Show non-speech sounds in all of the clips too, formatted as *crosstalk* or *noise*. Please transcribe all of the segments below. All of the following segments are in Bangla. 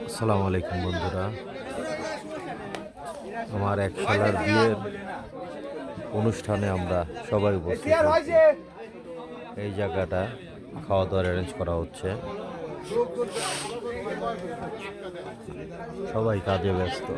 আসসালামু আলাইকুম বন্ধুরা। আমার এক শালার বিয়ের অনুষ্ঠানে আমরা সবাই উপস্থিত। এই জায়গাটা খাওয়া দাওয়ার অ্যারেঞ্জ করা হচ্ছে। সবাই কাজে ব্যস্ত।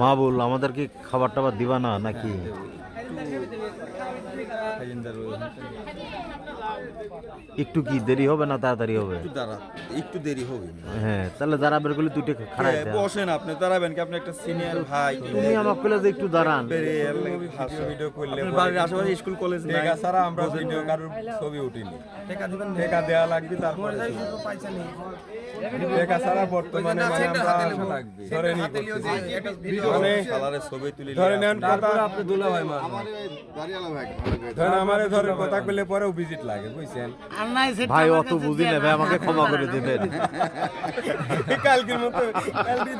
মা বল আমাদের কি খাবার টাবার দিবা না নাকি একটু কি দেরি হবে না তাড়াতাড়ি হবে? একটু দাঁড়া একটু দেরি হবে। হ্যাঁ তাহলে যারা বের করলে তুই খারাপ বসেন আপনি দাঁড়াবেন কি? আপনি একটা সিনিয়র ভাই। তুমি আমার পেলে যে একটু দাঁড়ান। ভিডিও করলে বাড়ির আশেপাশে স্কুল কলেজ টেকা ছাড়া আমরা ভিডিও কারোর ছবি উঠিনি। টেকা দিবেন টেকা দেওয়া লাগবে তারপরে টেকা ছাড়া বর্তমানে মানে আমরা ধরে নি মানে সালারের ছবি তুলি ধরে নেন কথা আপনি দুলা ভাই মা আমারে ধরে কথা কইলে পরেও ভিজিট লাগে বুঝছেন? ভাই অত বুঝি না ভাই আমাকে ক্ষমা করে *laughs* দেবেন। কালকের মতো কালকে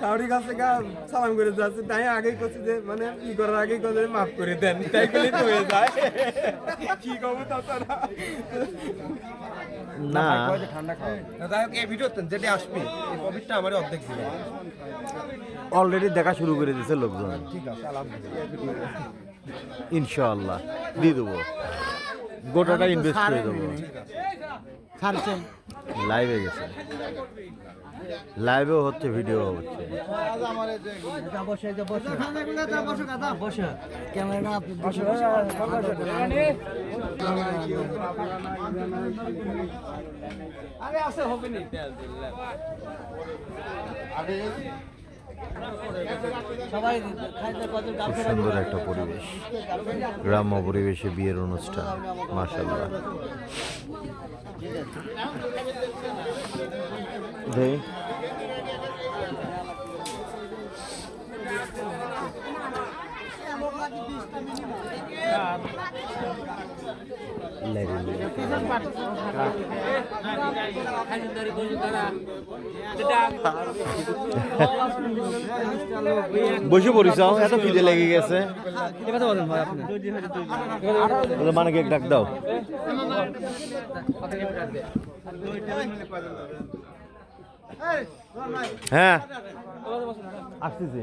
শাওরি কাছে গা সালাম করে যাচ্ছে। তাই আগেই করছে যে মানে ই করার আগেই কথা মাফ করে দেন। তাই বলেই তো হয়ে যায়। কি কব তাছাড়া না। ঠান্ডা খাওয়া। যাই হোক এই ভিডিওতে যেটা আসবে এই প্রফিটটা আমার অর্ধেক দিবে। অলরেডি দেখা শুরু করে দিয়েছে লোকজন। ঠিক আছে আলহামদুলিল্লাহ। ইনশাআল্লাহ দিয়ে দেবো। গোটাটা ইনভেস্ট করে দেবো। লাইভে গেছে। লাইভেও হচ্ছে ভিডিও হচ্ছে। খুব সুন্দর একটা পরিবেশ গ্রাম্য পরিবেশে বিয়ের অনুষ্ঠান লেগে বসে পড়িস এত খিদে লেগে গেছে। মানে কেক ডাক দাও। হ্যাঁ। আসতেছি।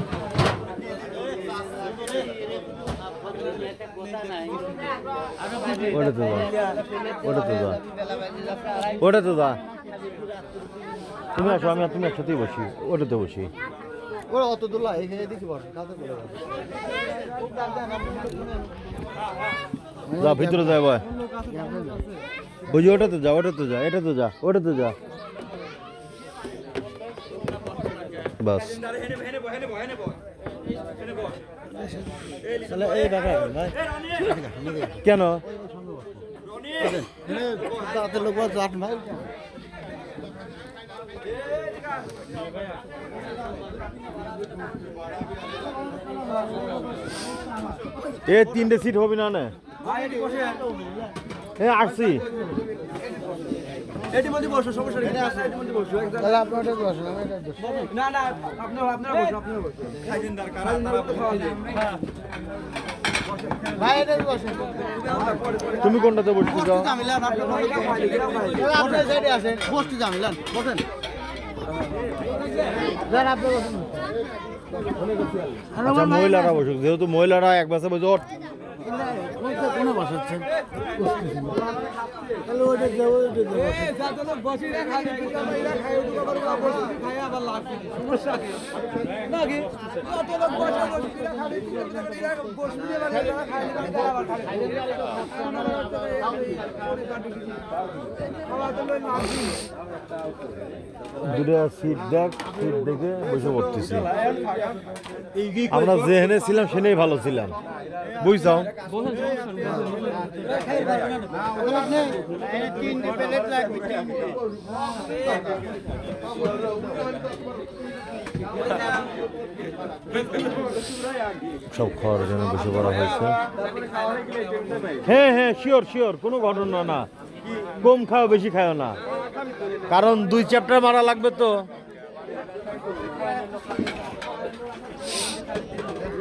যা ওটাতে যা তুমি আসো আমি তুমি একসাথেই বসি ওটাতে বসি। ওরা অত দোলা এখানে দেখি বসে কাদের করে যা। ভিতরে যায় ভাই বুঝি ওটাতে যা। ওটাতে যা এটাতে যা ওটাতে যা বাস। কেন? লোক ভাই। এ তিনটে সিট হবে না না? হ্যাঁ আসছি। এটি মধ্যে বসো সমস্যা নেই। এটি মধ্যে বসো তাহলে আপনার ওটা বসেন আমি এটা বসি। না না আপনারা আপনারা বসো আপনারা খাওয়া ভাই এটা তুমি কোনটাতে আপনার সাইডে আসেন বসতে জামিলান বসেন। যান আপনি বসেন। আচ্ছা মহিলারা বসুক যেহেতু মহিলারা এক বাসে বসে ওঠ বসাচ্ছেন? তাহলে ওইটা যাব ওইটা যাব সিট দেখ সিট দেখে বসে পড়তেছি। আমরা যেখানে ছিলাম সেখানেই ভালো ছিলাম। বুঝছাও? সব খাওয়ার জন্য বসে পড়া হয়েছে। হ্যাঁ হ্যাঁ শিওর শিওর কোনো ঘটনা না। কম খাও, বেশি খাও না। কারণ দুই চ্যাপ্টার মারা লাগবে তো।